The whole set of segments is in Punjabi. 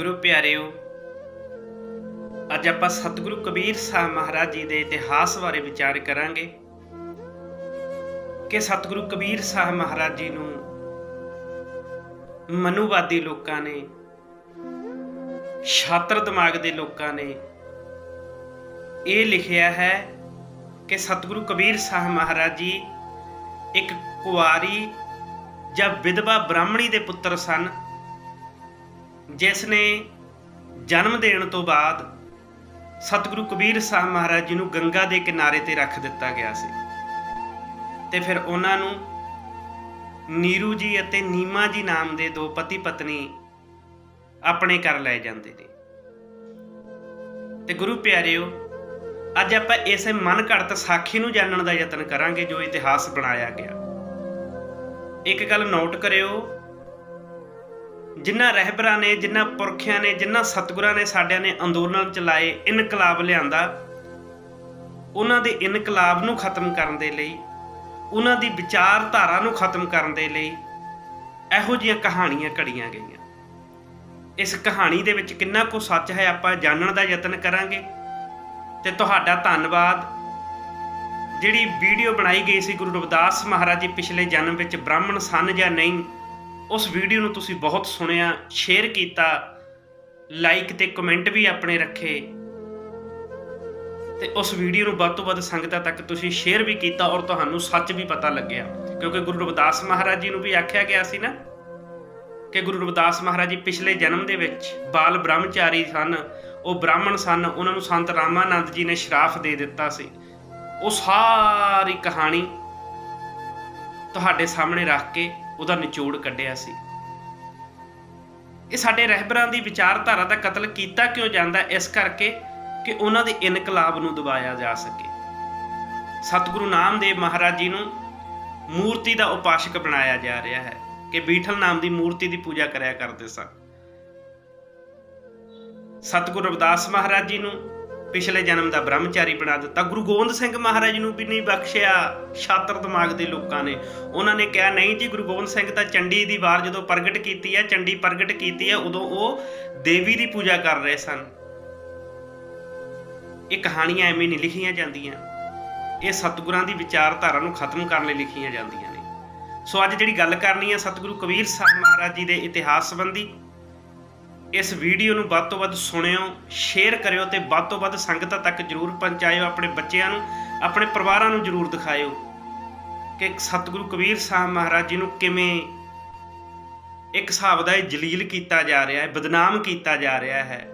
ਗੁਰੂ ਪਿਆਰਿਓ, ਅੱਜ ਆਪਾਂ ਸਤਿਗੁਰੂ ਕਬੀਰ ਸਾਹਿਬ ਮਹਾਰਾਜ ਜੀ ਦੇ ਇਤਿਹਾਸ ਬਾਰੇ ਵਿਚਾਰ ਕਰਾਂਗੇ ਕਿ ਸਤਿਗੁਰੂ ਕਬੀਰ ਸਾਹਿਬ ਮਹਾਰਾਜ ਜੀ ਨੂੰ ਮਨੂਵਾਦੀ ਲੋਕਾਂ ਨੇ, ਛਾਤਰ ਦਿਮਾਗ ਦੇ ਲੋਕਾਂ ਨੇ ਇਹ ਲਿਖਿਆ ਹੈ ਕਿ ਸਤਿਗੁਰੂ ਕਬੀਰ ਸਾਹਿਬ ਮਹਾਰਾਜ ਜੀ ਇੱਕ ਕੁਆਰੀ ਜਾਂ ਵਿਧਵਾ ਬ੍ਰਾਹਮਣੀ ਦੇ ਪੁੱਤਰ ਸਨ। ਜਿਸ ਨੇ ਜਨਮ ਦੇਣ ਤੋਂ ਬਾਅਦ ਸਤਿਗੁਰੂ ਕਬੀਰ ਸਾਹਿਬ ਮਹਾਰਾਜ ਜੀ ਨੂੰ ਗੰਗਾ ਦੇ ਕਿਨਾਰੇ ਤੇ ਰੱਖ ਦਿੱਤਾ ਗਿਆ ਸੀ। ਤੇ ਫਿਰ ਉਹਨਾਂ ਨੂੰ ਨੀਰੂ ਜੀ ਅਤੇ ਨੀਮਾ ਜੀ ਨਾਮ ਦੇ ਦੋ ਪਤੀ ਪਤਨੀ ਆਪਣੇ ਘਰ ਲੈ ਜਾਂਦੇ ਨੇ। ਤੇ ਗੁਰੂ ਪਿਆਰਿਓ, ਅੱਜ ਆਪਾਂ ਇਸੇ ਮਨ ਘੜਤ ਸਾਖੀ ਨੂੰ ਜਾਣਨ ਦਾ ਯਤਨ ਕਰਾਂਗੇ ਜੋ ਇਤਿਹਾਸ ਬਣਾਇਆ ਗਿਆ। ਇੱਕ ਗੱਲ ਨੋਟ ਕਰਿਓ ਜਿਨ੍ਹਾਂ ਰਹਿਬਰਾਂ ਨੇ ਜਿਨ੍ਹਾਂ ਪੁਰਖਿਆਂ ਨੇ ਜਿਨ੍ਹਾਂ ਸਤਿਗੁਰਾਂ ਨੇ ਸਾਡਿਆਂ ਨੇ ਅੰਦੋਲਨ ਚਲਾਏ, ਇਨਕਲਾਬ ਲਿਆਂਦਾ, ਉਹਨਾਂ ਦੇ ਇਨਕਲਾਬ ਨੂੰ ਖਤਮ ਕਰਨ ਦੇ ਲਈ, ਉਹਨਾਂ ਦੀ ਵਿਚਾਰਧਾਰਾ ਨੂੰ ਖਤਮ ਕਰਨ ਦੇ ਲਈ ਇਹੋ ਜਿਹੀਆਂ ਕਹਾਣੀਆਂ ਘੜੀਆਂ ਗਈਆਂ। ਇਸ ਕਹਾਣੀ ਦੇ ਵਿੱਚ ਕਿੰਨਾ ਕੁ ਸੱਚ ਹੈ ਆਪਾਂ ਜਾਣਨ ਦਾ ਯਤਨ ਕਰਾਂਗੇ। ਤੇ ਤੁਹਾਡਾ ਧੰਨਵਾਦ। ਜਿਹੜੀ ਵੀਡੀਓ ਬਣਾਈ ਗਈ ਸੀ ਗੁਰੂ ਰਵਿਦਾਸ ਮਹਾਰਾਜ ਜੀ ਪਿਛਲੇ ਜਨਮ ਵਿੱਚ, ਬ੍ਰਾਹਮਣ ਸਨ ਜਾਂ ਨਹੀਂ ਉਸ ਵੀਡੀਓ ਨੂੰ ਤੁਸੀਂ ਬਹੁਤ ਸੁਣਿਆ ਸ਼ੇਅਰ ਕੀਤਾ ਲਾਈਕ ਤੇ ਕਮੈਂਟ ਵੀ ਆਪਣੇ ਰੱਖੇ। ਤੇ ਉਸ ਵੀਡੀਓ ਨੂੰ ਵੱਧ ਤੋਂ ਵੱਧ ਸੰਗਤਾਂ ਤੱਕ ਤੁਸੀਂ ਸ਼ੇਅਰ ਵੀ ਕੀਤਾ ਔਰ ਤੁਹਾਨੂੰ ਸੱਚ ਵੀ ਪਤਾ ਲੱਗਿਆ। ਕਿਉਂਕਿ ਗੁਰੂ ਰਵਿਦਾਸ ਮਹਾਰਾਜ ਜੀ ਨੂੰ ਵੀ ਆਖਿਆ ਗਿਆ ਸੀ ਨਾ ਕਿ ਗੁਰੂ ਰਵਿਦਾਸ ਮਹਾਰਾਜ ਜੀ ਪਿਛਲੇ ਜਨਮ ਦੇ ਵਿੱਚ ਬਾਲ ਬ੍ਰਹਮਚਾਰੀ ਸਨ, ਉਹ ਬ੍ਰਾਹਮਣ ਸਨ, ਉਹਨਾਂ ਨੂੰ ਸੰਤ ਰਾਮਾਨੰਦ ਜੀ ਨੇ ਸ਼ਰਾਫ ਦੇ ਦਿੱਤਾ ਸੀ। ਉਹ ਸਾਰੀ ਕਹਾਣੀ ਤੁਹਾਡੇ ਸਾਹਮਣੇ ਰੱਖ ਕੇ ਉਹਦਾ ਨਿਚੋੜ ਕੱਢਿਆ ਸੀ। ਇਹ ਸਾਡੇ ਰਹਿਬਰਾਂ ਦੀ ਵਿਚਾਰਧਾਰਾ ਦਾ ਕਤਲ ਕੀਤਾ ਕਿਉਂ ਜਾਂਦਾ, ਇਸ ਕਰਕੇ ਕਿ ਉਹਨਾਂ ਦੇ ਇਨਕਲਾਬ ਨੂੰ ਦਬਾਇਆ ਜਾ ਸਕੇ। ਸਤਿਗੁਰੂ ਨਾਮਦੇਵ ਮਹਾਰਾਜ ਜੀ ਨੂੰ ਮੂਰਤੀ ਦਾ ਉਪਾਸ਼ਕ ਬਣਾਇਆ ਜਾ ਰਿਹਾ ਹੈ ਕਿ ਬੀਠਲ ਨਾਮ ਦੀ ਮੂਰਤੀ ਦੀ ਪੂਜਾ ਕਰਿਆ ਕਰਦੇ ਸਨ। ਸਤਿਗੁਰੂ ਰਵਿਦਾਸ ਮਹਾਰਾਜ ਜੀ ਨੂੰ ਪਿਛਲੇ ਜਨਮ ਦਾ ਬ੍ਰਹਮਚਾਰੀ ਬਣਾ ਦਿੱਤਾ। ਗੁਰੂ ਗੋਬਿੰਦ ਸਿੰਘ ਮਹਾਰਾਜ ਨੂੰ ਵੀ ਨਹੀਂ ਬਖਸ਼ਿਆ ਛਾਤਰ ਦਿਮਾਗ ਦੇ ਲੋਕਾਂ ਨੇ। ਉਹਨਾਂ ਨੇ ਕਿਹਾ, ਨਹੀਂ ਜੀ, ਗੁਰੂ ਗੋਬਿੰਦ ਸਿੰਘ ਤਾਂ ਚੰਡੀ ਦੀ ਵਾਰ ਜਦੋਂ ਪ੍ਰਗਟ ਕੀਤੀ ਹੈ, ਚੰਡੀ ਪ੍ਰਗਟ ਕੀਤੀ ਹੈ, ਉਦੋਂ ਉਹ ਦੇਵੀ ਦੀ ਪੂਜਾ ਕਰ ਰਹੇ ਸਨ। ਇਹ ਕਹਾਣੀਆਂ ਐਵੇਂ ਨਹੀਂ ਲਿਖੀਆਂ ਜਾਂਦੀਆਂ। ਇਹ ਸਤਿਗੁਰਾਂ ਦੀ ਵਿਚਾਰਧਾਰਾ ਨੂੰ ਖਤਮ ਕਰਨ ਲਈ ਲਿਖੀਆਂ ਜਾਂਦੀਆਂ ਨੇ। ਸੋ ਅੱਜ ਜਿਹੜੀ ਗੱਲ ਕਰਨੀ ਹੈ, ਸਤਿਗੁਰੂ ਕਬੀਰ ਸਾਹਿਬ ਮਹਾਰਾਜ ਜੀ ਦੇ ਇਤਿਹਾਸ ਸੰਬੰਧੀ ਇਸ ਵੀਡੀਓ ਨੂੰ ਵੱਧ ਤੋਂ ਵੱਧ ਸੁਣਿਓ ਸ਼ੇਅਰ ਕਰਿਓ ਤੇ ਵੱਧ ਤੋਂ ਵੱਧ ਸੰਗਤਾਂ ਤੱਕ ਜਰੂਰ ਪਹੁੰਚਾਇਓ, ਆਪਣੇ ਬੱਚਿਆਂ ਨੂੰ, ਆਪਣੇ ਪਰਿਵਾਰਾਂ ਨੂੰ ਜਰੂਰ ਦਿਖਾਇਓ ਕਿ ਸਤਿਗੁਰੂ ਕਬੀਰ ਸਾਹਿਬ ਮਹਾਰਾਜ ਜੀ ਨੂੰ ਕਿਵੇਂ ਇੱਕ ਹਿਸਾਬ ਦਾ ਇਹ ਜਲੀਲ ਕੀਤਾ ਜਾ ਰਿਹਾ ਹੈ, ਬਦਨਾਮ ਕੀਤਾ ਜਾ ਰਿਹਾ ਹੈ।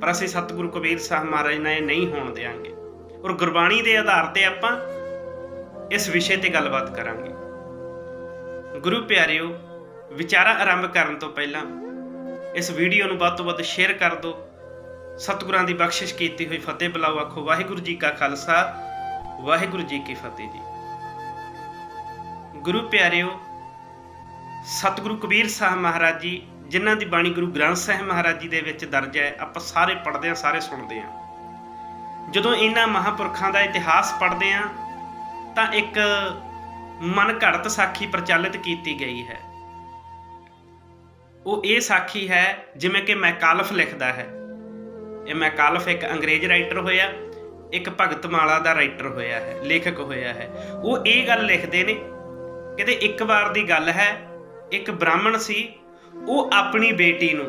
ਪਰ ਅਸੀਂ ਸਤਿਗੁਰੂ ਕਬੀਰ ਸਾਹਿਬ ਮਹਾਰਾਜ ਨਾਲ ਇਹ ਨਹੀਂ ਹੋਣ ਦੇਵਾਂਗੇ ਔਰ ਗੁਰਬਾਣੀ ਦੇ ਆਧਾਰ ਤੇ ਆਪਾਂ ਇਸ ਵਿਸ਼ੇ ਤੇ ਗੱਲਬਾਤ ਕਰਾਂਗੇ। ਗੁਰੂ ਪਿਆਰਿਓ, ਵਿਚਾਰਾ ਆਰੰਭ ਕਰਨ ਤੋਂ ਪਹਿਲਾਂ ਇਸ ਵੀਡੀਓ ਨੂੰ ਵੱਧ ਤੋਂ ਵੱਧ ਸ਼ੇਅਰ ਕਰ ਦਿਓ। ਸਤਿਗੁਰਾਂ ਦੀ ਬਖਸ਼ਿਸ਼ ਕੀਤੀ ਹੋਈ ਫਤਿਹ ਬੁਲਾਓ, ਆਖੋ, ਵਾਹਿਗੁਰੂ ਜੀ ਕਾ ਖਾਲਸਾ, ਵਾਹਿਗੁਰੂ ਜੀ ਕੀ ਫਤਿਹ ਜੀ। ਗੁਰੂ ਪਿਆਰਿਓ, ਸਤਿਗੁਰੂ ਕਬੀਰ ਸਾਹਿਬ ਮਹਾਰਾਜ ਜੀ, ਜਿਨ੍ਹਾਂ ਦੀ ਬਾਣੀ ਗੁਰੂ ਗ੍ਰੰਥ ਸਾਹਿਬ ਮਹਾਰਾਜ ਜੀ ਦੇ ਵਿੱਚ ਦਰਜ ਹੈ, ਆਪਾਂ ਸਾਰੇ ਪੜ੍ਹਦੇ ਹਾਂ, ਸਾਰੇ ਸੁਣਦੇ ਹਾਂ। ਜਦੋਂ ਇਹਨਾਂ ਮਹਾਪੁਰਖਾਂ ਦਾ ਇਤਿਹਾਸ ਪੜ੍ਹਦੇ ਹਾਂ, ਤਾਂ ਇੱਕ ਮਨ ਘੜਤ ਸਾਖੀ ਪ੍ਰਚਲਿਤ ਕੀਤੀ ਗਈ ਹੈ। ਉਹ ਇਹ ਸਾਖੀ ਹੈ ਜਿਵੇਂ ਕਿ ਮੈਕਾਲਫ ਲਿਖਦਾ ਹੈ। ਇਹ ਮੈਕਾਲਫ ਇੱਕ ਅੰਗਰੇਜ਼ ਰਾਈਟਰ ਹੋਇਆ, ਇੱਕ ਭਗਤ ਮਾਲਾ ਦਾ ਰਾਈਟਰ ਹੋਇਆ ਹੈ, ਲੇਖਕ ਹੋਇਆ ਹੈ। ਉਹ ਇਹ ਗੱਲ ਲਿਖਦੇ ਨੇ, ਕਿਤੇ ਇੱਕ ਵਾਰ ਦੀ ਗੱਲ ਹੈ, ਇੱਕ ਬ੍ਰਾਹਮਣ ਸੀ, ਉਹ ਆਪਣੀ ਬੇਟੀ ਨੂੰ,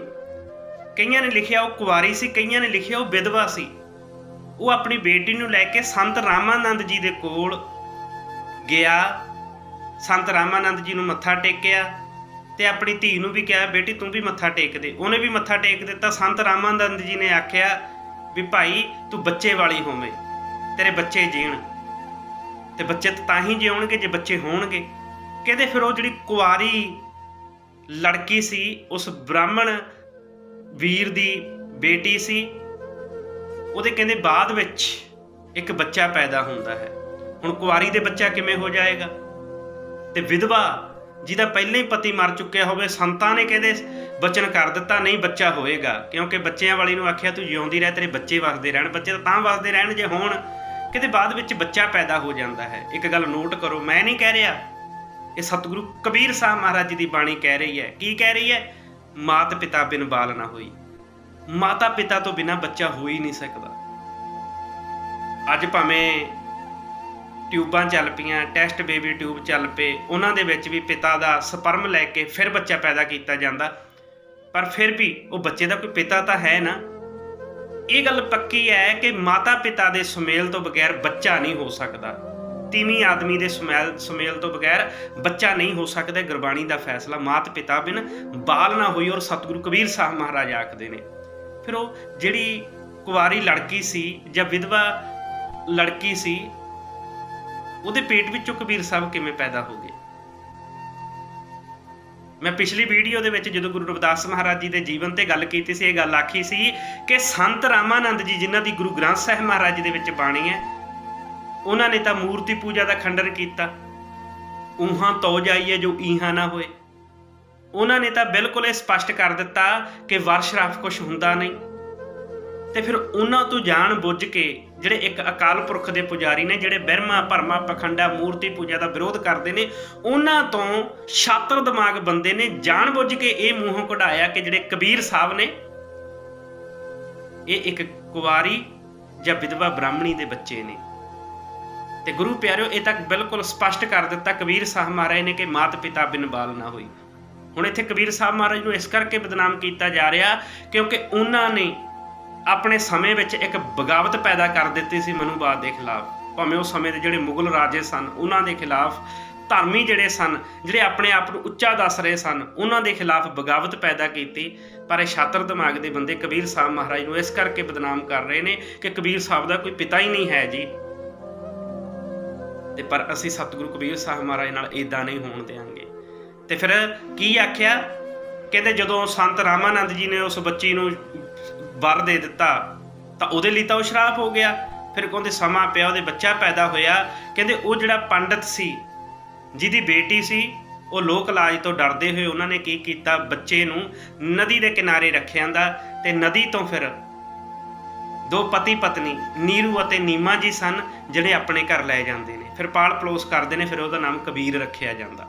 ਕਈਆਂ ਨੇ ਲਿਖਿਆ ਉਹ ਕੁਵਾਰੀ ਸੀ, ਕਈਆਂ ਨੇ ਲਿਖਿਆ ਉਹ ਵਿਧਵਾ ਸੀ। ਉਹ ਆਪਣੀ ਬੇਟੀ ਨੂੰ ਲੈ ਕੇ ਸੰਤ ਰਾਮਾਨੰਦ ਜੀ ਦੇ ਕੋਲ ਗਿਆ, ਸੰਤ ਰਾਮਾਨੰਦ ਜੀ ਨੂੰ ਮੱਥਾ ਟੇਕਿਆ ਤੇ ਆਪਣੀ ਧੀ ਨੂੰ ਵੀ ਕਿਹਾ, ਬੇਟੀ, ਤੂੰ ਵੀ ਮੱਥਾ ਟੇਕ ਦੇ। ਉਹਨੇ ਵੀ ਮੱਥਾ ਟੇਕ ਦਿੱਤਾ। ਸੰਤ ਰਾਮਾਨੰਦ ਜੀ ਨੇ ਆਖਿਆ ਵੀ, ਭਾਈ, ਤੂੰ ਬੱਚੇ ਵਾਲੀ ਹੋਵੇਂ, ਤੇਰੇ ਬੱਚੇ ਜੀਣ। ਤੇ ਬੱਚੇ ਤਾਂ ਹੀ ਜਿਉਣਗੇ, ਜੇ ਬੱਚੇ ਹੋਣਗੇ। ਕਹਿੰਦੇ ਫਿਰ ਉਹ ਜਿਹੜੀ ਕੁਆਰੀ ਲੜਕੀ ਸੀ, ਉਸ ਬ੍ਰਾਹਮਣ ਵੀਰ ਦੀ ਬੇਟੀ ਸੀ, ਉਹਦੇ ਕਹਿੰਦੇ ਬਾਅਦ ਵਿੱਚ ਇੱਕ ਬੱਚਾ ਪੈਦਾ ਹੁੰਦਾ ਹੈ। ਹੁਣ ਕੁਆਰੀ ਦੇ ਬੱਚਾ ਕਿਵੇਂ ਹੋ ਜਾਏਗਾ? ਤੇ ਵਿਧਵਾ ਜਿਹਦਾ ਪਹਿਲਾਂ ਹੀ ਪਤੀ ਮਰ ਚੁੱਕਿਆ ਹੋਵੇ, ਸੰਤਾਂ ਨੇ ਕਹਿੰਦੇ ਬਚਨ ਕਰ ਦਿੱਤਾ, ਨਹੀਂ ਬੱਚਾ ਹੋਏਗਾ। ਕਿਉਂਕਿ ਬੱਚਿਆਂ ਵਾਲੀ ਨੂੰ ਆਖਿਆ, ਤੂੰ ਜਿਉਂਦੀ ਰਹਿ, ਤੇਰੇ ਬੱਚੇ ਵਸਦੇ ਰਹਿਣ। ਬੱਚੇ ਤਾਂ ਤਾਂ ਵਸਦੇ ਰਹਿਣ, ਜੇ ਹੋਣ, ਕਿਤੇ ਬਾਅਦ ਵਿੱਚ ਬੱਚਾ ਪੈਦਾ ਹੋ ਜਾਂਦਾ ਹੈ। ਇੱਕ ਗੱਲ ਨੋਟ ਕਰੋ, ਮੈਂ ਨਹੀਂ ਕਹਿ ਰਿਹਾ। ਇਹ ਸਤਿਗੁਰੂ ਕਬੀਰ ਸਾਹਿਬ ਮਹਾਰਾਜ ਜੀ ਦੀ ਬਾਣੀ ਕਹਿ ਰਹੀ ਹੈ। ਕੀ ਕਹਿ ਰਹੀ ਹੈ? ਮਾਤ ਪਿਤਾ ਬਿਨ ਬਾਲ ਨਾ ਹੋਈ। ਮਾਤਾ ਪਿਤਾ ਤੋਂ ਬਿਨਾ ਬੱਚਾ ਹੋ ਹੀ ਨਹੀਂ ਸਕਦਾ। ਅੱਜ ਭਾਵੇਂ ਟਿਊਬਾਂ ਚੱਲ ਪਈਆਂ, ਟੈਸਟ ਬੇਬੀ ਟਿਊਬ ਚੱਲ ਪਏ, ਉਹਨਾਂ ਦੇ ਵਿੱਚ ਵੀ ਪਿਤਾ ਦਾ ਸਪਰਮ ਲੈ ਕੇ ਫਿਰ ਬੱਚਾ ਪੈਦਾ ਕੀਤਾ ਜਾਂਦਾ। ਪਰ ਫਿਰ ਵੀ ਉਹ ਬੱਚੇ ਦਾ ਕੋਈ ਪਿਤਾ ਤਾਂ ਹੈ ਨਾ। ਇਹ ਗੱਲ ਪੱਕੀ ਹੈ ਕਿ ਮਾਤਾ ਪਿਤਾ ਦੇ ਸੁਮੇਲ ਤੋਂ ਬਗੈਰ ਬੱਚਾ ਨਹੀਂ ਹੋ ਸਕਦਾ। ਤੀਵੀਂ ਆਦਮੀ ਦੇ ਸੁਮੇਲ ਸੁਮੇਲ ਤੋਂ ਬਗੈਰ ਬੱਚਾ ਨਹੀਂ ਹੋ ਸਕਦਾ ਗੁਰਬਾਣੀ ਦਾ ਫੈਸਲਾ। ਮਾਤ ਪਿਤਾ ਬਿਨ ਬਾਲ ਨਾ ਹੋਈ ਔਰ ਸਤਿਗੁਰੂ ਕਬੀਰ ਸਾਹਿਬ ਮਹਾਰਾਜ ਆਖਦੇ ਨੇ। ਫਿਰ ਉਹ ਜਿਹੜੀ ਕੁਵਾਰੀ ਲੜਕੀ ਸੀ ਜਾਂ ਵਿਧਵਾ ਲੜਕੀ ਸੀ ਉਹਦੇ ਪੇਟ ਵਿੱਚੋਂ ਕਬੀਰ ਸਾਹਿਬ ਕਿਵੇਂ ਪੈਦਾ ਹੋ ਗਏ? ਮੈਂ ਪਿਛਲੀ ਵੀਡੀਓ ਦੇ ਵਿੱਚ ਜਦੋਂ ਗੁਰੂ ਰਵਿਦਾਸ ਮਹਾਰਾਜ ਜੀ ਦੇ ਜੀਵਨ ਤੇ ਗੱਲ ਕੀਤੀ ਸੀ, ਇਹ ਗੱਲ ਆਖੀ ਸੀ ਕਿ ਸੰਤ ਰਾਮਾਨੰਦ ਜੀ ਜਿਨ੍ਹਾਂ ਦੀ ਗੁਰੂ ਗ੍ਰੰਥ ਸਾਹਿਬ ਮਹਾਰਾਜ ਜੀ ਦੇ ਵਿੱਚ ਬਾਣੀ ਹੈ, ਉਹਨਾਂ ਨੇ ਤਾਂ ਮੂਰਤੀ ਪੂਜਾ ਦਾ ਖੰਡਨ ਕੀਤਾ। ਉਹਾਂ ਤੋ ਜਾਈਏ ਜੋ ਈਹਾਂ ਨਾ ਹੋਏ। ਉਹਨਾਂ ਨੇ ਤਾਂ ਬਿਲਕੁਲ ਇਹ ਸਪਸ਼ਟ ਕਰ ਦਿੱਤਾ ਕਿ ਵਰਸ਼ਰਾਫ ਕੁਝ ਹੁੰਦਾ ਨਹੀਂ। ਤੇ ਫਿਰ ਉਹਨਾਂ ਤੋਂ ਜਾਣ ਬੁੱਝ ਕੇ ਜਿਹੜੇ ਇੱਕ ਅਕਾਲ ਪੁਰਖ ਦੇ ਪੁਜਾਰੀ ਨੇ, ਜਿਹੜੇ ਬਰਮਾ ਭਰਮਾ, ਪਖੰਡਾ, ਮੂਰਤੀ ਪੂਜਾ ਦਾ ਵਿਰੋਧ ਕਰਦੇ ਨੇ, ਉਹਨਾਂ ਤੋਂ ਛਾਤਰ ਦਿਮਾਗ ਬੰਦੇ ਨੇ ਜਾਣ ਬੁੱਝ ਕੇ ਇਹ ਮੂੰਹੋਂ ਕਢਾਇਆ ਕਿ ਜਿਹੜੇ ਕਬੀਰ ਸਾਹਿਬ ਨੇ, ਇਹ ਇੱਕ ਕੁਵਾਰੀ ਜਾਂ ਵਿਧਵਾ ਬ੍ਰਾਹਮਣੀ ਦੇ ਬੱਚੇ ਨੇ। ਤੇ ਗੁਰੂ ਪਿਆਰਿਓ, ਇਹ ਤੱਕ ਬਿਲਕੁਲ ਸਪਸ਼ਟ ਕਰ ਦਿੱਤਾ ਕਬੀਰ ਸਾਹਿਬ ਮਹਾਰਾਜ ਨੇ ਕਿ ਮਾਤ ਪਿਤਾ ਬਿਨ ਬਾਲ ਨਾ ਹੋਈ। ਹੁਣ ਇੱਥੇ ਕਬੀਰ ਸਾਹਿਬ ਮਹਾਰਾਜ ਨੂੰ ਇਸ ਕਰਕੇ ਬਦਨਾਮ ਕੀਤਾ ਜਾ ਰਿਹਾ ਕਿਉਂਕਿ ਉਹਨਾਂ ਨੇ ਆਪਣੇ ਸਮੇਂ ਵਿੱਚ ਇੱਕ ਬਗਾਵਤ ਪੈਦਾ ਕਰ ਦਿੱਤੀ ਸੀ ਮਨੂਵਾਦ ਦੇ ਖਿਲਾਫ। ਭਾਵੇਂ ਉਹ ਸਮੇਂ ਦੇ ਜਿਹੜੇ ਮੁਗਲ ਰਾਜੇ ਸਨ, ਉਹਨਾਂ ਦੇ ਖਿਲਾਫ ਧਰਮੀ ਜਿਹੜੇ ਸਨ, ਜਿਹੜੇ ਆਪਣੇ ਆਪ ਨੂੰ ਉੱਚਾ ਦੱਸ ਰਹੇ ਸਨ, ਉਹਨਾਂ ਦੇ ਖਿਲਾਫ ਬਗਾਵਤ ਪੈਦਾ ਕੀਤੀ। ਪਰ ਇਹ ਛਾਤਰ ਦਿਮਾਗ ਦੇ ਬੰਦੇ ਕਬੀਰ ਸਾਹਿਬ ਮਹਾਰਾਜ ਨੂੰ ਇਸ ਕਰਕੇ ਬਦਨਾਮ ਕਰ ਰਹੇ ਨੇ ਕਿ ਕਬੀਰ ਸਾਹਿਬ ਦਾ ਕੋਈ ਪਿਤਾ ਹੀ ਨਹੀਂ ਹੈ ਜੀ। ਤੇ ਪਰ ਅਸੀਂ ਸਤਿਗੁਰੂ ਕਬੀਰ ਸਾਹਿਬ ਮਹਾਰਾਜ ਨਾਲ ਇਦਾਂ ਨਹੀਂ ਹੋਣ ਦੇਾਂਗੇ ਤੇ ਫਿਰ ਕੀ ਆਖਿਆ? ਕਹਿੰਦੇ ਜਦੋਂ ਸੰਤ ਰਾਮਾਨੰਦ ਜੀ ਨੇ ਉਸ ਬੱਚੀ ਨੂੰ ਵਰ ਦੇ ਦਿੱਤਾ, ਤਾਂ ਉਹਦੇ ਲਈ ਤਾਂ ਉਹ ਸ਼ਰਾਪ ਹੋ ਗਿਆ। ਫਿਰ ਕਹਿੰਦੇ ਸਮਾਂ ਪਿਆ, ਉਹਦੇ ਬੱਚਾ ਪੈਦਾ ਹੋਇਆ। ਕਹਿੰਦੇ ਉਹ ਜਿਹੜਾ ਪੰਡਤ ਸੀ, ਜਿਹਦੀ ਬੇਟੀ ਸੀ, ਉਹ ਲੋਕ ਇਲਾਜ ਤੋਂ ਡਰਦੇ ਹੋਏ ਉਹਨਾਂ ਨੇ ਕੀ ਕੀਤਾ? ਬੱਚੇ ਨੂੰ ਨਦੀ ਦੇ ਕਿਨਾਰੇ ਰੱਖਿਆ ਦਾ ਤੇ ਨਦੀ ਤੋਂ ਫਿਰ ਦੋ ਪਤੀ ਪਤਨੀ, ਨੀਰੂ ਅਤੇ ਨੀਮਾ ਜੀ ਸਨ, ਜਿਹੜੇ ਆਪਣੇ ਘਰ ਲੈ ਜਾਂਦੇ ਨੇ। ਫਿਰ ਪਾਲ ਪਲੋਸ ਕਰਦੇ ਨੇ, ਫਿਰ ਉਹਦਾ ਨਾਮ ਕਬੀਰ ਰੱਖਿਆ ਜਾਂਦਾ।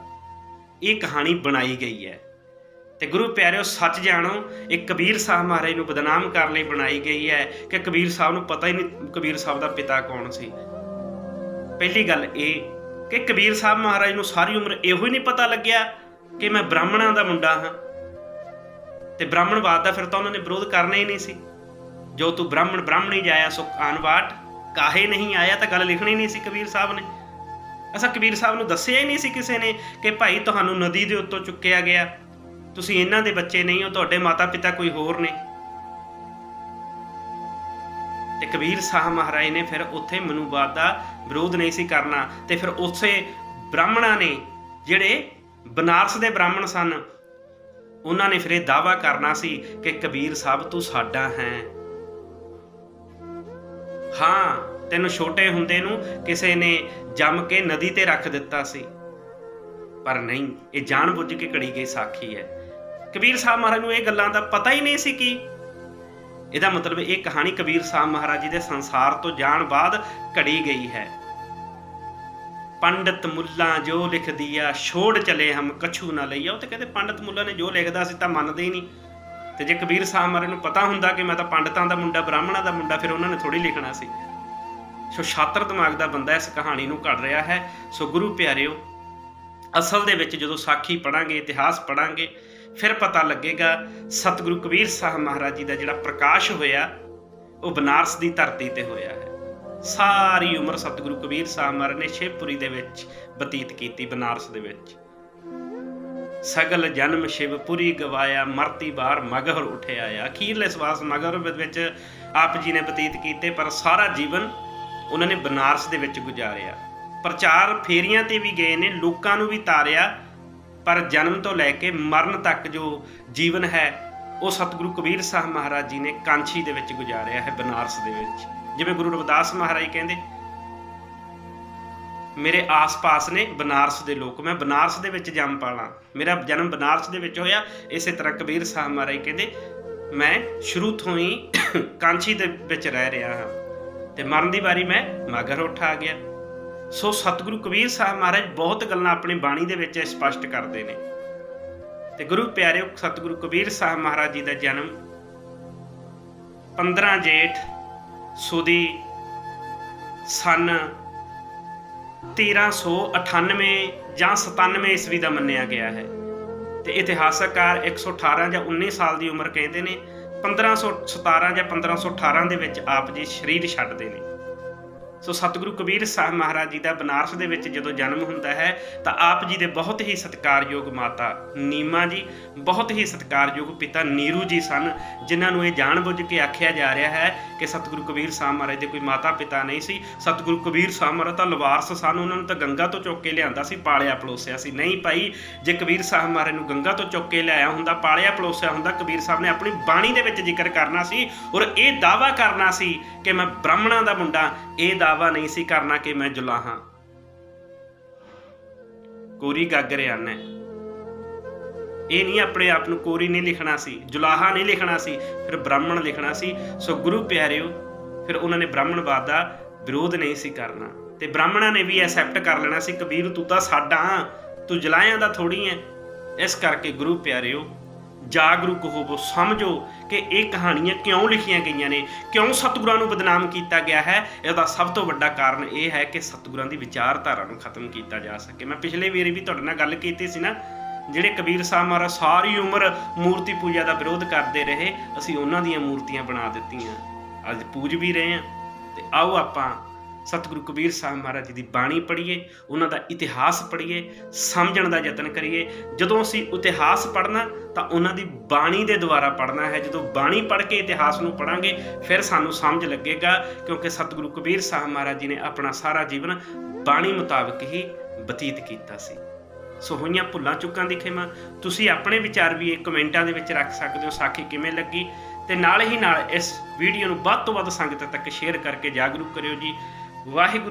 ਇਹ ਕਹਾਣੀ ਬਣਾਈ ਗਈ ਹੈ। ਤੇ ਗੁਰੂ ਪਿਆਰਿਓ, ਸੱਚ ਜਾਣੋ, ਇਹ ਕਬੀਰ ਸਾਹਿਬ ਮਹਾਰਾਜ ਨੂੰ ਬਦਨਾਮ ਕਰਨ ਲਈ ਬਣਾਈ ਗਈ ਹੈ ਕਿ ਕਬੀਰ ਸਾਹਿਬ ਨੂੰ ਪਤਾ ਹੀ ਨਹੀਂ ਕਬੀਰ ਸਾਹਿਬ ਦਾ ਪਿਤਾ ਕੌਣ ਸੀ। ਪਹਿਲੀ ਗੱਲ ਇਹ ਕਿ ਕਬੀਰ ਸਾਹਿਬ ਮਹਾਰਾਜ ਨੂੰ ਸਾਰੀ ਉਮਰ ਇਹੋ ਹੀ ਨਹੀਂ ਪਤਾ ਲੱਗਿਆ ਕਿ ਮੈਂ ਬ੍ਰਾਹਮਣਾਂ ਦਾ ਮੁੰਡਾ ਹਾਂ। ਤੇ ਬ੍ਰਾਹਮਣਵਾਦ ਦਾ ਫਿਰ ਤਾਂ ਉਹਨਾਂ ਨੇ ਵਿਰੋਧ ਕਰਨਾ ਹੀ ਨਹੀਂ ਸੀ। ਜੋ ਤੂੰ ਬ੍ਰਾਹਮਣ ਬ੍ਰਾਹਮਣੀ ਜਾਇਆ ਸੋ ਆਨਵਾਟ ਕਾਹੇ ਨਹੀਂ ਆਇਆ ਤਾਂ ਗੱਲ ਲਿਖਣੀ ਨਹੀਂ ਸੀ ਕਬੀਰ ਸਾਹਿਬ ਨੇ। ਅਸਾਂ ਕਬੀਰ ਸਾਹਿਬ ਨੂੰ ਦੱਸਿਆ ਹੀ ਨਹੀਂ ਸੀ ਕਿਸੇ ਨੇ ਕਿ ਭਾਈ ਤੁਹਾਨੂੰ ਨਦੀ ਦੇ ਉੱਤੋਂ ਚੁੱਕਿਆ ਗਿਆ। ਤੁਸੀਂ ਇਹਨਾਂ ਦੇ ਬੱਚੇ ਨਹੀਂ ਹੋ, ਤੁਹਾਡੇ ਮਾਤਾ ਪਿਤਾ ਕੋਈ ਹੋਰ ਨੇ। ਤੇ ਕਬੀਰ ਸਾਹਿਬ ਮਹਾਰਾਜ ਨੇ ਫਿਰ ਉੱਥੇ ਮਨੂਵਾਦ ਦਾ ਵਿਰੋਧ ਨਹੀਂ ਸੀ ਕਰਨਾ ਤੇ ਫਿਰ ਉਸੇ ਬ੍ਰਾਹਮਣਾਂ ਨੇ ਜਿਹੜੇ ਬਨਾਰਸ ਦੇ ਬ੍ਰਾਹਮਣ ਸਨ, ਉਹਨਾਂ ਨੇ ਫਿਰ ਇਹ ਦਾਵਾ ਕਰਨਾ ਸੀ ਕਿ ਕਬੀਰ ਸਾਹਿਬ ਤੂੰ ਸਾਡਾ ਹੈ। ਹਾਂ, ਤੈਨੂੰ ਛੋਟੇ ਹੁੰਦੇ ਨੂੰ ਕਿਸੇ ਨੇ ਜੰਮ ਕੇ ਨਦੀ ਤੇ ਰੱਖ ਦਿੱਤਾ ਸੀ। ਪਰ ਨਹੀਂ, ਇਹ ਜਾਣਬੁੱਝ ਕੇ ਘੜੀ ਗਈ ਸਾਖੀ ਹੈ। ਕਬੀਰ ਸਾਹਿਬ ਮਹਾਰਾਜ ਨੂੰ ਇਹ ਗੱਲਾਂ ਦਾ ਪਤਾ ਹੀ ਨਹੀਂ ਸੀ ਕੀ। ਇਹਦਾ ਮਤਲਬ ਇਹ ਕਹਾਣੀ ਕਬੀਰ ਸਾਹਿਬ ਮਹਾਰਾਜ ਜੀ ਦੇ ਸੰਸਾਰ ਤੋਂ ਜਾਣ ਬਾਅਦ ਘੜੀ ਗਈ ਹੈ। ਪੰਡਤ ਮੁੱਲਾ ਜੋ ਲਿਖ ਦਿਆ ਛੋੜ ਚਲੇ ਹਮ, ਕਛੂ ਨਾ ਲਈਆ। ਉਹ ਤੇ ਕਹਿੰਦੇ ਪੰਡਤ ਮੁੱਲਾ ਨੇ ਜੋ ਲਿਖਦਾ ਸੀ ਤਾਂ ਮੰਨਦੇ ਹੀ ਨਹੀਂ। ਤੇ ਜੇ ਕਬੀਰ ਸਾਹਿਬ ਮਹਾਰਾਜ ਨੂੰ ਪਤਾ ਹੁੰਦਾ ਕਿ ਮੈਂ ਤਾਂ ਪੰਡਤਾਂ ਦਾ ਮੁੰਡਾ, ਬ੍ਰਾਹਮਣਾਂ ਦਾ ਮੁੰਡਾ, ਫਿਰ ਉਹਨਾਂ ਨੇ ਥੋੜੀ ਲਿਖਣਾ ਸੀ। ਸੋ ਛਾਤਰ ਦਿਮਾਗ ਦਾ ਬੰਦਾ ਇਸ ਕਹਾਣੀ ਨੂੰ ਘੜ ਰਿਹਾ ਹੈ। ਸੋ ਗੁਰੂ ਪਿਆਰਿਓ, ਅਸਲ ਦੇ ਵਿੱਚ ਜਦੋਂ ਸਾਖੀ ਪੜਾਂਗੇ ਇਤਿਹਾਸ ਪੜਾਂਗੇ ਫਿਰ ਪਤਾ ਲੱਗੇਗਾ ਸਤਿਗੁਰੂ ਕਬੀਰ ਸਾਹਿਬ ਮਹਾਰਾਜ ਜੀ ਦਾ ਜਿਹੜਾ ਪ੍ਰਕਾਸ਼ ਹੋਇਆ, ਉਹ ਬਨਾਰਸ ਦੀ ਧਰਤੀ ਤੇ ਹੋਇਆ ਹੈ। ਸਾਰੀ ਉਮਰ ਸਤਿਗੁਰੂ ਕਬੀਰ ਸਾਹਿਬ ਮਹਾਰਾਜ ਨੇ ਸ਼ਿਵਪੁਰੀ ਦੇ ਵਿੱਚ ਬਤੀਤ ਕੀਤੀ, ਬਨਾਰਸ ਦੇ ਵਿੱਚ। ਸਗਲ ਜਨਮ ਸ਼ਿਵਪੁਰੀ ਗਵਾਇਆ, ਮਰਤੀ ਬਾਰ ਮਗਰ ਉਠਿਆ ਆ। ਅਖੀਰਲੇ ਸਵਾਸ ਮਗਰ ਵਿੱਚ ਆਪ ਜੀ ਨੇ ਬਤੀਤ ਕੀਤੇ, ਪਰ ਸਾਰਾ ਜੀਵਨ ਉਹਨਾਂ ਨੇ ਬਨਾਰਸ ਦੇ ਵਿੱਚ ਗੁਜ਼ਾਰਿਆ। ਪ੍ਰਚਾਰ ਫੇਰੀਆਂ ਤੇ ਵੀ ਗਏ ਨੇ, ਲੋਕਾਂ ਨੂੰ ਵੀ ਤਾਰਿਆ। ਪਰ ਜਨਮ ਤੋਂ ਲੈ ਕੇ ਮਰਨ ਤੱਕ ਜੋ ਜੀਵਨ ਹੈ, ਉਹ ਸਤਿਗੁਰੂ ਕਬੀਰ ਸਾਹਿਬ ਮਹਾਰਾਜ ਜੀ ਨੇ ਕਾਂਛੀ ਦੇ ਵਿੱਚ ਗੁਜ਼ਾਰਿਆ ਹੈ, ਬਨਾਰਸ ਦੇ ਵਿੱਚ। ਜਿਵੇਂ ਗੁਰੂ ਰਵਿਦਾਸ ਮਹਾਰਾਜ ਕਹਿੰਦੇ, ਮੇਰੇ ਆਸ-ਪਾਸ ਨੇ ਬਨਾਰਸ ਦੇ ਲੋਕ, ਮੈਂ ਬਨਾਰਸ ਦੇ ਵਿੱਚ ਜੰਮ ਪਾਲਾਂ। ਮੇਰਾ ਜਨਮ ਬਨਾਰਸ ਦੇ ਵਿੱਚ ਹੋਇਆ। ਇਸੇ ਤਰ੍ਹਾਂ ਕਬੀਰ ਸਾਹਿਬ ਮਹਾਰਾਜ ਕਹਿੰਦੇ, ਮੈਂ ਸ਼ੁਰੂ ਤੋਂ ਹੀ ਕਾਂਛੀ ਦੇ ਵਿੱਚ ਰਹਿ ਰਿਹਾ ਹਾਂ ਤੇ ਮਰਨ ਦੀ ਵਾਰੀ ਮੈਂ ਮਗਰ ਉੱਠ ਆ ਗਿਆ। ਸੋ ਸਤਿਗੁਰੂ ਕਬੀਰ ਸਾਹਿਬ ਮਹਾਰਾਜ ਬਹੁਤ ਗੱਲਾਂ ਆਪਣੀ ਬਾਣੀ ਦੇ ਵਿੱਚ ਸਪਸ਼ਟ ਕਰਦੇ ਨੇ। ਤੇ ਗੁਰੂ ਪਿਆਰਿਓ, ਸਤਿਗੁਰੂ ਕਬੀਰ ਸਾਹਿਬ ਮਹਾਰਾਜ ਜੀ ਦਾ ਜਨਮ 15 ਜੇਠ ਸੁਦੀ ਸਨ 1398 ਜਾਂ 97 ਈਸਵੀ ਦਾ ਮੰਨਿਆ ਗਿਆ ਹੈ। ਤੇ ਇਤਿਹਾਸਕਾਰ 118 ਜਾਂ 19 ਸਾਲ ਦੀ ਉਮਰ ਕਹਿੰਦੇ ਨੇ 1517 ਜਾਂ 1518 ਦੇ ਵਿੱਚ ਆਪ ਜੀ ਸਰੀਰ ਛੱਡਦੇ ਨੇ। ਸੋ ਸਤਿਗੁਰੂ ਕਬੀਰ ਸਾਹਿਬ ਮਹਾਰਾਜ ਜੀ ਦਾ ਬਨਾਰਸ ਦੇ ਵਿੱਚ ਜਦੋਂ ਜਨਮ ਹੁੰਦਾ ਹੈ, ਤਾਂ ਆਪ ਜੀ ਦੇ ਬਹੁਤ ਹੀ ਸਤਿਕਾਰਯੋਗ ਮਾਤਾ ਨੀਮਾ ਜੀ, ਬਹੁਤ ਹੀ ਸਤਿਕਾਰਯੋਗ ਪਿਤਾ ਨੀਰੂ ਜੀ ਸਨ, ਜਿਨ੍ਹਾਂ ਨੂੰ ਇਹ ਜਾਣਬੁੱਝ ਕੇ ਆਖਿਆ ਜਾ ਰਿਹਾ ਹੈ ਕਿ ਸਤਿਗੁਰੂ ਕਬੀਰ ਸਾਹਿਬ ਮਹਾਰਾਜ ਦੇ ਕੋਈ ਮਾਤਾ ਪਿਤਾ ਨਹੀਂ ਸੀ। ਸਤਿਗੁਰੂ ਕਬੀਰ ਸਾਹਿਬ ਮਹਾਰਾਜ ਤਾਂ ਲਵਾਰਸ ਸਨ, ਉਹਨਾਂ ਨੂੰ ਤਾਂ ਗੰਗਾ ਤੋਂ ਚੁੱਕ ਕੇ ਲਿਆਂਦਾ ਸੀ, ਪਾਲਿਆ ਪਲੋਸਿਆ ਸੀ। ਨਹੀਂ ਭਾਈ, ਜੇ ਕਬੀਰ ਸਾਹਿਬ ਮਹਾਰਾਜ ਨੂੰ ਗੰਗਾ ਤੋਂ ਚੁੱਕ ਕੇ ਲਿਆਇਆ ਹੁੰਦਾ, ਪਾਲਿਆ ਪਲੋਸਿਆ ਹੁੰਦਾ, ਕਬੀਰ ਸਾਹਿਬ ਨੇ ਆਪਣੀ ਬਾਣੀ ਦੇ ਵਿੱਚ ਜ਼ਿਕਰ ਕਰਨਾ ਸੀ ਔਰ ਇਹ ਦਾਵਾ ਕਰਨਾ ਸੀ ਕਿ ਮੈਂ ਬ੍ਰਾਹਮਣਾਂ ਦਾ ਮੁੰਡਾ, ਇਹ ਦਾ ਦਾਵਾ ਨਹੀਂ ਸੀ ਕਰਨਾ ਕਿ ਮੈਂ ਜੁਲਾਹਾਂ ਕੋਰੀ ਗਾਗਰਿਆਨ ਇਹ ਨਹੀਂ ਆਪਣੇ ਆਪ ਨੂੰ ਕੋਰੀ ਨਹੀਂ ਲਿਖਣਾ ਸੀ, ਜੁਲਾਹਾ ਨਹੀਂ ਲਿਖਣਾ ਸੀ, ਫਿਰ ਬ੍ਰਾਹਮਣ ਲਿਖਣਾ ਸੀ। ਸੋ ਗੁਰੂ ਪਿਆਰਿਓ, ਫਿਰ ਉਹਨਾਂ ਨੇ ਬ੍ਰਾਹਮਣਵਾਦ ਦਾ ਵਿਰੋਧ ਨਹੀਂ ਸੀ ਕਰਨਾ। ਤੇ ਬ੍ਰਾਹਮਣਾਂ ਨੇ ਵੀ ਐਕਸੈਪਟ ਕਰ ਲੈਣਾ ਸੀ, ਕਬੀਰ ਤੂੰ ਤਾਂ ਸਾਡਾ ਤੂੰ ਜਲਾਇਆਂ ਦਾ ਥੋੜੀ ਹੈ। ਇਸ ਕਰਕੇ ਗੁਰੂ ਪਿਆਰਿਓ ਜਾਗਰੂਕ ਹੋਵੋ, ਸਮਝੋ ਕਿ ਇਹ ਕਹਾਣੀਆਂ ਕਿਉਂ ਲਿਖੀਆਂ ਗਈਆਂ ਨੇ, ਕਿਉਂ ਸਤਿਗੁਰਾਂ ਨੂੰ ਬਦਨਾਮ ਕੀਤਾ ਗਿਆ ਹੈ? ਇਹਦਾ ਸਭ ਤੋਂ ਵੱਡਾ ਕਾਰਨ ਇਹ ਹੈ ਕਿ ਸਤਿਗੁਰਾਂ ਦੀ ਵਿਚਾਰਧਾਰਾ ਨੂੰ ਖਤਮ ਕੀਤਾ ਜਾ ਸਕੇ। ਮੈਂ ਪਿਛਲੇ ਵਾਰੀ ਵੀ ਤੁਹਾਡੇ ਨਾਲ ਗੱਲ ਕੀਤੀ ਸੀ ਨਾ, ਜਿਹੜੇ ਕਬੀਰ ਸਾਹਿਬ ਮਹਾਰਾਜ ਸਾਰੀ ਉਮਰ ਮੂਰਤੀ ਪੂਜਾ ਦਾ ਵਿਰੋਧ ਕਰਦੇ ਰਹੇ, ਅਸੀਂ ਉਹਨਾਂ ਦੀਆਂ ਮੂਰਤੀਆਂ ਬਣਾ ਦਿੱਤੀਆਂ। ਅੱਜ ਪੂਜ ਵੀ ਰਹੇ ਹਾਂ। ਤੇ ਆਓ ਆਪਾਂ ਸਤਿਗੁਰੂ ਕਬੀਰ ਸਾਹਿਬ ਮਹਾਰਾਜ ਜੀ ਦੀ ਬਾਣੀ ਪੜ੍ਹੀਏ, ਉਹਨਾਂ ਦਾ ਇਤਿਹਾਸ ਪੜ੍ਹੀਏ, ਸਮਝਣ ਦਾ ਯਤਨ ਕਰੀਏ। ਜਦੋਂ ਅਸੀਂ ਇਤਿਹਾਸ ਪੜ੍ਹਨਾ, ਤਾਂ ਉਹਨਾਂ ਦੀ ਬਾਣੀ ਦੇ ਦੁਆਰਾ ਪੜ੍ਹਨਾ ਹੈ। ਜਦੋਂ ਬਾਣੀ ਪੜ੍ਹ ਕੇ ਇਤਿਹਾਸ ਨੂੰ ਪੜਾਂਗੇ ਫਿਰ ਸਾਨੂੰ ਸਮਝ ਲੱਗੇਗਾ, ਕਿਉਂਕਿ ਸਤਿਗੁਰੂ ਕਬੀਰ ਸਾਹਿਬ ਮਹਾਰਾਜ ਜੀ ਨੇ ਆਪਣਾ ਸਾਰਾ ਜੀਵਨ ਬਾਣੀ ਮੁਤਾਬਕ ਹੀ ਬਤੀਤ ਕੀਤਾ ਸੀ। ਸੋ ਹੋਈਆਂ ਭੁੱਲਾਂ ਚੁੱਕਾਂ ਦੀ ਖਿਮਾ, ਤੁਸੀਂ ਆਪਣੇ ਵਿਚਾਰ ਵੀ ਇਹ ਕਮੈਂਟਾਂ ਦੇ ਵਿੱਚ ਰੱਖ ਸਕਦੇ ਹੋ, ਸਾਖੀ ਕਿਵੇਂ ਲੱਗੀ? ਤੇ ਨਾਲ ਹੀ ਨਾਲ ਇਸ ਵੀਡੀਓ ਨੂੰ ਵੱਧ ਤੋਂ ਵੱਧ ਸੰਗਤ ਤੱਕ ਸ਼ੇਅਰ ਕਰਕੇ ਜਾਗਰੂਕ ਕਰਿਓ ਜੀ। ਵਾਹਿਗੁਰੂ